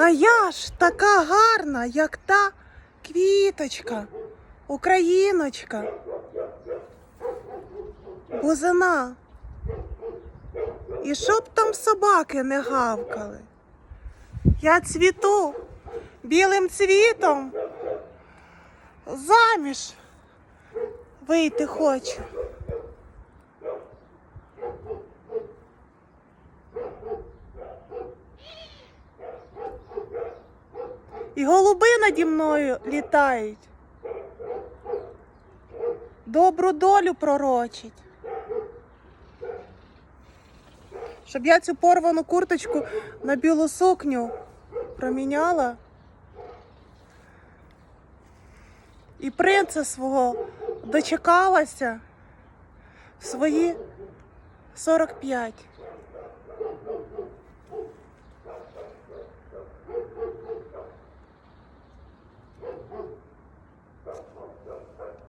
А я ж така гарна, як та квіточка, україночка. Бузина. І щоб там собаки не гавкали. Я цвіту білим цвітом. Заміж вийти хочу. І голуби наді мною літають. Добру долю пророчить. Щоб я цю порвану курточку на білу сукню проміняла. І принца свого дочекалася в свої 45.